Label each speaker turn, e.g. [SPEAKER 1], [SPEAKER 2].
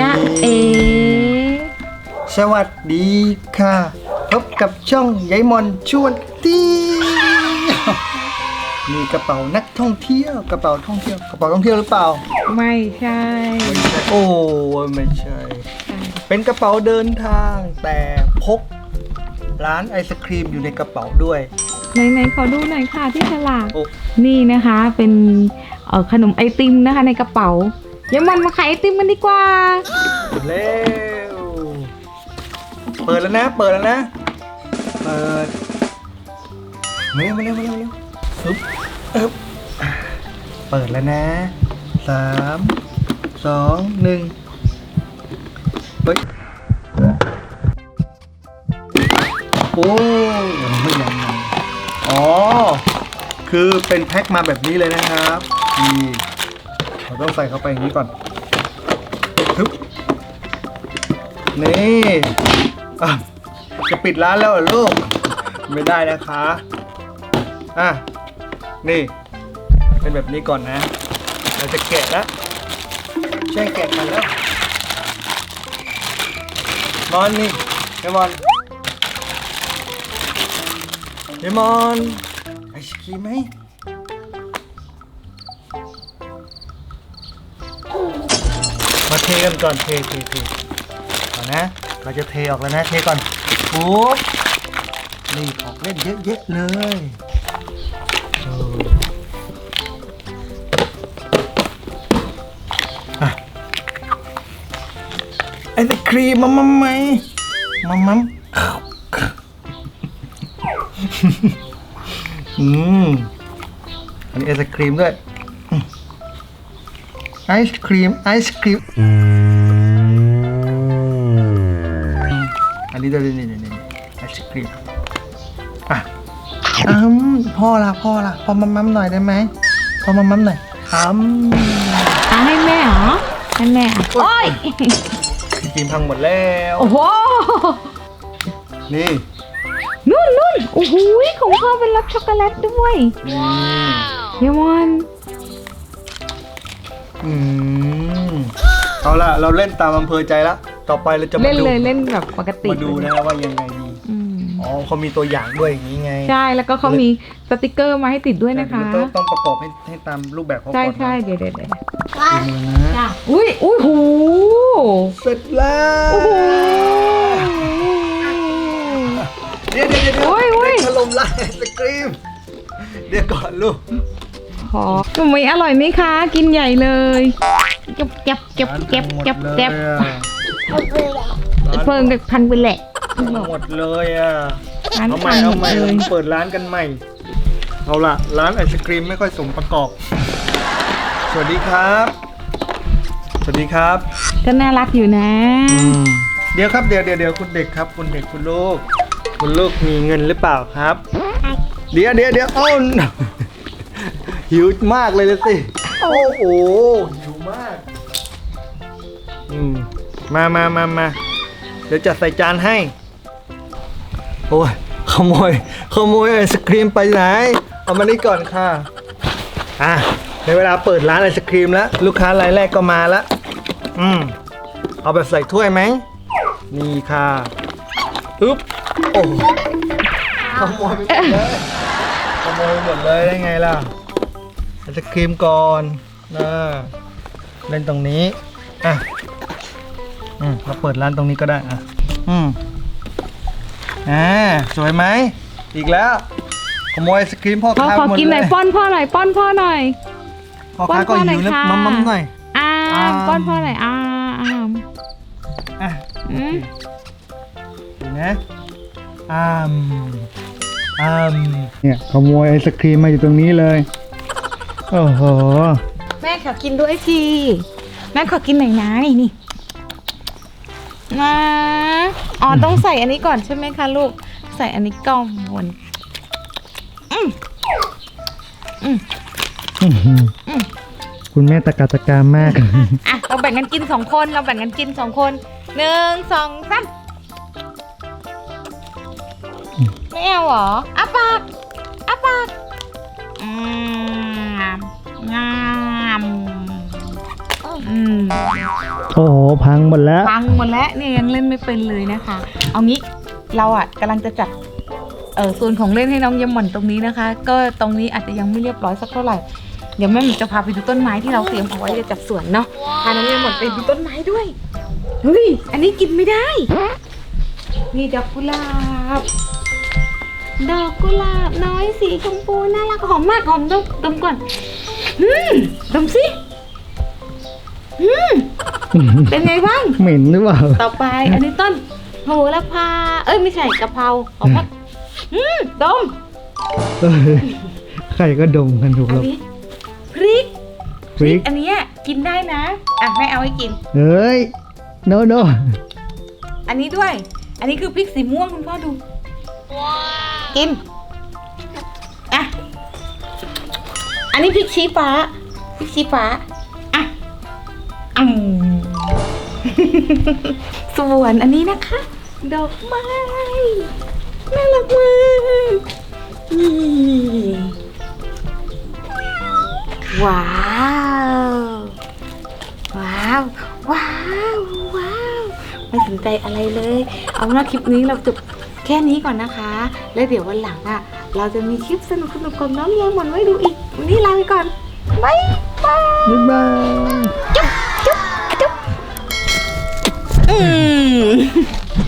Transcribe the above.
[SPEAKER 1] จ้าเอ
[SPEAKER 2] สวัสดีค่ะ พบกับช่องยายมอนชวนเที่ยวมีกระเป๋านักท่องเที่ยว กระเป๋าท่องเที่ยว กระเป๋าท่องเที่ยวหรือเปล่า
[SPEAKER 1] ไม่ใช่
[SPEAKER 2] โอ้ไม่ใช่ เป็นกระเป๋าเดินทาง แต่พกร้านไอศครีมอยู่ในกระเป๋าด้วย
[SPEAKER 1] ไหนๆขอดูหน่อยค่ะที่ฉลาก
[SPEAKER 2] โอ้
[SPEAKER 1] นี่นะคะเป็นเอ่อขนมไอติมนะคะในกระเป๋า เดี๋ยวมันมาขายไอติมกันดีกว่า
[SPEAKER 2] เร็วเปิดแล้วนะ เปิดแล้วนะ เปิดมาเร็วมาเร็วมาเร็วมาเร็วอึ๊บอึ๊บเปิดแล้วนะสามสองหนึ่งเฮ้ยโอ้ยังไม่ยังยังอ๋อ คือเป็นแพ็คมาแบบนี้เลยนะครับนี่ เราต้องใส่เข้าไปอย่างนี้ก่อนฮึบนี่อะจะปิดร้านแล้วเหรอลูก ไม่ได้นะคะ อะ นี่ เป็นแบบนี้ก่อนนะ เราจะแกะแล้วใช่แกะกันแล้วมอนนี่เดมอนเดมอนไอศครีมไหม เทกันก่อนเทเทเทก่อนนะ เราจะเทออกแล้วนะ เทก่อนปุ๊บนี่ของเล่นเยอะๆเลยเอออะไอศครีมมัมมัมไหมมัมมัมอืม อันนี้ไอศครีมด้วยอืม ไอศครีมไอศครีมอันนี้ด้วยนี่นี่นี่ไอศครีมอะอืมพ่อละพ่อละพ่อมัมมัมหน่อยได้ไหมพ่อมัมมัมหน่อยอืม
[SPEAKER 1] อะให้แม่เหรอให้แม่อะโอ้ย
[SPEAKER 2] ไอศครีมพังหมดแล้ว
[SPEAKER 1] โอ้โห
[SPEAKER 2] นี่
[SPEAKER 1] นู่นนู่นโอ้โหของพ่อเป็นรสช็อกโกแลตด้วย
[SPEAKER 2] นี่
[SPEAKER 1] เดี๋ยวมัน
[SPEAKER 2] อืมเอาละเราเล่นตามอำเภอใจละต่อไปเราจะมา
[SPEAKER 1] เล่น
[SPEAKER 2] ดู
[SPEAKER 1] เลยเล่นแบบปกติ
[SPEAKER 2] มาดูนะว่ายังไงดี
[SPEAKER 1] อืม
[SPEAKER 2] อ๋อเขามีตัวอย่างด้วยอย่างนี้ไง
[SPEAKER 1] ใช่แล้วก็เขามีสติกเกอร์มาให้ติดด้วยนะคะ
[SPEAKER 2] ต้องต้องประกอบให้ให้ตามรูปแบบเขาก่อน
[SPEAKER 1] ใช่
[SPEAKER 2] นะ
[SPEAKER 1] ใช่เดี๋ยวเดี๋ยวเดี๋ยว
[SPEAKER 2] ดูมือนะ
[SPEAKER 1] จ้ะอุ้ยอุ้ยหู
[SPEAKER 2] เสร็จแล้ว
[SPEAKER 1] โอ้โห
[SPEAKER 2] เดี๋ยวเดี๋ยวเดี๋ยว
[SPEAKER 1] โอ้ยโอ้ย
[SPEAKER 2] ถล่มลายไอศกรีมเดี๋ยวก่อนลูก
[SPEAKER 1] ขอหนุ่มอร่อยไหมคะ กินใหญ่เลยเก็บเก็บเก็บเก็บเก็บเก็บ
[SPEAKER 2] ร้าน
[SPEAKER 1] เพิ่งกับพันไปแหละ
[SPEAKER 2] หมดเลยอะ
[SPEAKER 1] ร้าน
[SPEAKER 2] เอาใหม่
[SPEAKER 1] พังหม
[SPEAKER 2] เอา
[SPEAKER 1] ด
[SPEAKER 2] ใหม่
[SPEAKER 1] เลย
[SPEAKER 2] เปิดร้านกันใหม่ เอาล่ะ ร้านไอศครีมไม่ค่อยสมประกอบ สวัสดีครับ สวัสดีครับ
[SPEAKER 1] ก็น่ารักอยู่นะ
[SPEAKER 2] เดี๋ยวครับเดี๋ยวเดี๋ยวเดี๋ยวคุณเด็กครับ คุณเด็กคุณลูก คุณลูกมีเงินหรือเปล่าครับ เดี๋ยวเดี๋ยวเดี๋ยวโอ้น หิวมากเลยละสิ โอ้โห หิวมากอืมมามามามาเดี๋ยวจัดใส่จานให้ โอ้ย ขโมย ขโมยไอศครีมไปไหน เอามานี่ก่อนค่ะ อะในเวลาเปิดร้านไอศครีมแล้ว ลูกค้ารายแรกก็มาแล้ว อืม เอาแบบใส่ถ้วยไหม นี่ค่ะอึ๊บ โอ้ขโมยไปหมดเลยขโมยหมดเลยได้ไงล่ะ ไอศครีมก่อนนะเล่นตรงนี้ อะ อืมเราเปิดร้านตรงนี้ก็ได้ อะ อืมอ่าสวยไหม อีกแล้ว ขโมยไอศครีมพ่อ
[SPEAKER 1] ขอ
[SPEAKER 2] ค้า
[SPEAKER 1] ขอ
[SPEAKER 2] หมด
[SPEAKER 1] กินห
[SPEAKER 2] เล
[SPEAKER 1] น่อย
[SPEAKER 2] ย
[SPEAKER 1] ป้อนพ่อหน่อยป้อนพ่อหน่อย
[SPEAKER 2] พ่อค้าก็
[SPEAKER 1] ป้อนพ่อหน่
[SPEAKER 2] หิ
[SPEAKER 1] อยว
[SPEAKER 2] แล้ว
[SPEAKER 1] ค่ะ
[SPEAKER 2] มัมมัมหน่อย
[SPEAKER 1] อ่า
[SPEAKER 2] อ่า
[SPEAKER 1] ป้อนพ่อหน่อยอ่าอ่า
[SPEAKER 2] อะ
[SPEAKER 1] อืม
[SPEAKER 2] ดูนะอ้ามอ้ามเนี่ยขโมยไอศครีมมาอยู่ตรงนี้เลย โอ้โห
[SPEAKER 1] แม่ขอกินด้วยสิแม่ขอกินหน่อยนะนี่นี่นะอ๋อต้องใส่อันนี้ก่อนใช่ไหมคะลูก ใส่อันนี้ก่อนอืมอืม
[SPEAKER 2] คุณแม่ตะกาตะการมาก
[SPEAKER 1] อะ เราแบ่งกันกินสองคน เราแบ่งกันกินสองคน หนึ่งสองสามไม่เอาเหรออ้าปากอ้าปากอืม
[SPEAKER 2] โอ้โหพังหมดแล้ว
[SPEAKER 1] ฟังหมดแล้วเนี่ยยังเล่นไม่เป็นเลยนะคะ เอางี้เราอะกำลังจะจัดเออส่วนของเล่นให้น้องยมหม่อนตรงนี้นะคะ ก็ตรงนี้อาจจะยังไม่เรียบร้อยสักเท่าไหร่เดี๋ยวแม่หมีจะพาไปดูต้นไม้ที่เราเตรียมเอาไว้จะจัดสวนเนาะพาน้องยมหม่อนไปดูต้นไม้ด้วยเฮ้ยอันนี้กินไม่ได้ นี่ดอกกุหลาบดอกกุหลาบน้อยสีชมพูน่ารักหอมมากหอมดมดมก่อนอืมดมสิ อืมเป็นไงบ้าง
[SPEAKER 2] เหม็นหรือเปล่า
[SPEAKER 1] ต่อไป อันนี้ต้นโหระพา เอ้ยไม่ใช่กะเพราขอพักอืมดม
[SPEAKER 2] เออใครก็ดมกันถูก
[SPEAKER 1] อัน
[SPEAKER 2] แล้ว
[SPEAKER 1] นี้พริก
[SPEAKER 2] พริก
[SPEAKER 1] อันเนี้ยกินได้นะ อะแม่เอาให้กิน
[SPEAKER 2] เฮ้ย โนโน
[SPEAKER 1] อันนี้ด้วย อันนี้คือพริกสีม่วงคุณพ่อดู กิน อะ อันนี้พริกชี้ฟ้า พริกชี้ฟ้า อืมส่วนอันนี้นะคะ ดอกไม้ น่ารักมากนี่ว้าว ว้าว ว้าว ว้าว ไม่สนใจอะไรเลย เอาเป็นว่าคลิปนี้เราจบแค่นี้ก่อนนะคะ แล้วเดี๋ยววันหลังอะ เราจะมีคลิปสนุกสนุกๆกับน้องเลี้ยงหมอนไว้ดูอีกวันนี้ลาไปก่อน บ๊ายบาย
[SPEAKER 2] บ๊ายบาย
[SPEAKER 1] 嗯。